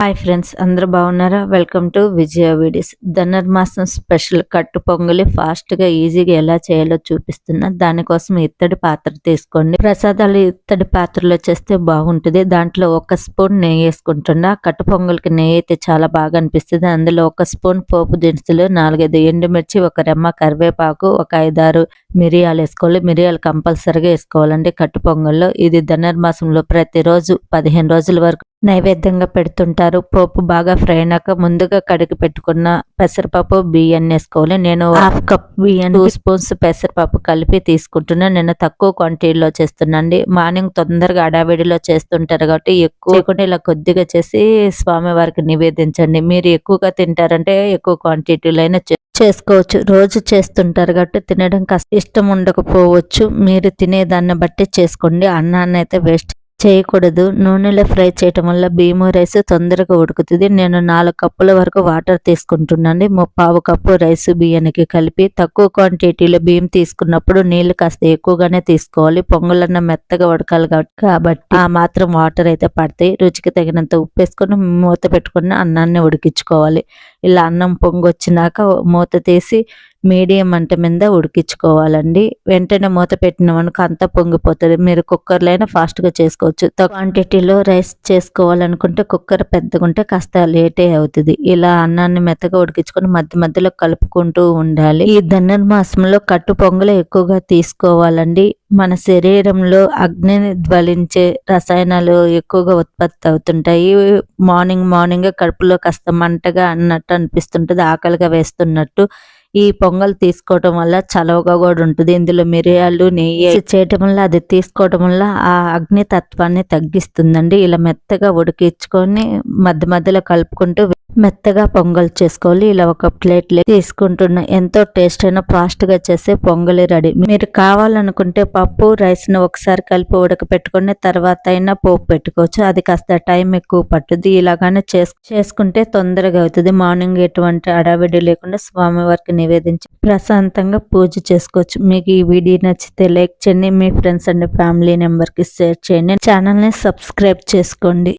Hi friends అందరూ బాగున్నారా? Welcome to Vijaya videos Dhanurmasam special కట్టు పొంగలి ఫాస్ట్గా ఈజీగా ఎలా చేయాలో చూపిస్తున్నా దానికోసం ఇత్తడి పాత్ర తీసుకోండి. ప్రసాదాలు ఇత్తడి పాత్రలో చేస్తే బాగుంటుంది. దాంట్లో ఒక స్పూన్ నెయ్యి వేసుకుంటున్నా. కట్టు పొంగల్కి నెయ్యి అయితే చాలా బాగా అనిపిస్తుంది. అందులో ఒక స్పూన్ పోపు దినుసులు నాలుగైదు ఎండుమిర్చి ఒక రెమ్మ కరివేపాకు ఒక ఐదారు మిరియాలు వేసుకోవాలి. మిరియాలు కంపల్సరీగా వేసుకోవాలండి కట్టు పొంగల్లో. ఇది ధనుర్మాసంలో ప్రతిరోజు పదిహేను రోజుల వరకు నైవేద్యంగా పెడుతుంటారు. పోపు బాగా ఫ్రై అయినాక ముందుగా కడిగి పెట్టుకున్న పెసరపప్పు బియ్యాన్ని వేసుకోవాలి. నేను హాఫ్ కప్ బియ్యం టూ స్పూన్స్ పెసరపప్పు కలిపి తీసుకుంటున్నా. నేను తక్కువ క్వాంటిటీలో చేస్తున్నాండి మార్నింగ్ తొందరగా అడావిడిలో చేస్తుంటారు కాబట్టి ఎక్కువ ఇలా కొద్దిగా చేసి స్వామి వారికి నివేదించండి. మీరు ఎక్కువగా తింటారంటే ఎక్కువ క్వాంటిటీలో అయినా చేసుకోవచ్చు. రోజు చేస్తుంటారు కాబట్టి తినడం కాస్త ఇష్టం ఉండకపోవచ్చు. మీరు తినేదాన్ని బట్టి చేసుకోండి. అన్నాన్ని అయితే వేస్ట్. చేయకూడదు. నూనెలో ఫ్రై చేయటం వల్ల బియ్యము రైస్ తొందరగా ఉడుకుతుంది. నేను నాలుగు కప్పుల వరకు వాటర్ తీసుకుంటున్నాను. ముప్పావు కప్పు రైస్ బియ్యానికి కలిపి తక్కువ క్వాంటిటీలో బియ్యం తీసుకున్నప్పుడు నీళ్ళు కాస్త ఎక్కువగానే తీసుకోవాలి. పొంగలన్న మెత్తగా ఉడకాలి కాబట్టి కాబట్టి ఆ మాత్రం వాటర్ అయితే పడతాయి. రుచికి తగినంత ఉప్పు వేసుకొని మూత పెట్టుకుని అన్నాన్ని ఉడికించుకోవాలి. ఇలా అన్నం పొంగి వచ్చినాక మూత తీసి మీడియం మంట మీద ఉడికించుకోవాలండి. వెంటనే మూత పెట్టినామనుకో అంతా పొంగిపోతుంది. మీరు కుక్కర్లో అయినా ఫాస్ట్గా చేసుకోవచ్చు. క్వాంటిటీలో రైస్ చేసుకోవాలనుకుంటే కుక్కర్ పెద్దగా ఉంటే కాస్త లేటే అవుతుంది. ఇలా అన్నాన్ని మెత్తగా ఉడికించుకొని మధ్య మధ్యలో కలుపుకుంటూ ఉండాలి. ఈ ధనుర్మాసంలో కట్టు పొంగలు ఎక్కువగా తీసుకోవాలండి. మన శరీరంలో అగ్నిని జ్వలించే రసాయనాలు ఎక్కువగా ఉత్పత్తి అవుతుంటాయి. మార్నింగ్ మార్నింగ్ కడుపులో కాస్త మంటగా అన్నట్టు అనిపిస్తుంటుంది. ఆకలిగా వేస్తున్నట్టు ఈ పొంగల్ తీసుకోవటం వల్ల చలవగా కూడా ఉంటుంది. ఇందులో మిరియాలు నెయ్యి చేయటం వల్ల అది తీసుకోవటం వల్ల ఆ అగ్ని తత్వాన్ని తగ్గిస్తుందండి. ఇలా మెత్తగా ఉడికించుకొని మధ్య మధ్యలో కలుపుకుంటూ మెత్తగా పొంగల్ చేసుకోవాలి. ఇలా ఒక ప్లేట్లో తీసుకుంటున్నా ఎంతో టేస్ట్ అయినా ఫాస్ట్గా చేసే పొంగలి రెడీ. మీరు కావాలనుకుంటే పప్పు రైస్ను ఒకసారి కలిపి ఉడకపెట్టుకుని తర్వాత అయినా పోపు పెట్టుకోవచ్చు. అది కాస్త టైం ఎక్కువ పట్టుద్ది. ఇలాగానే చేసుకుంటే తొందరగా అవుతుంది. మార్నింగ్ ఎటువంటి అడావిడి లేకుండా స్వామివారికి నివేదించి ప్రశాంతంగా పూజ చేసుకోవచ్చు. మీకు ఈ వీడియో నచ్చితే లైక్ చేయండి. మీ ఫ్రెండ్స్ అండ్ ఫ్యామిలీ నెంబర్కి షేర్ చేయండి. ఛానల్ని సబ్స్క్రైబ్ చేసుకోండి.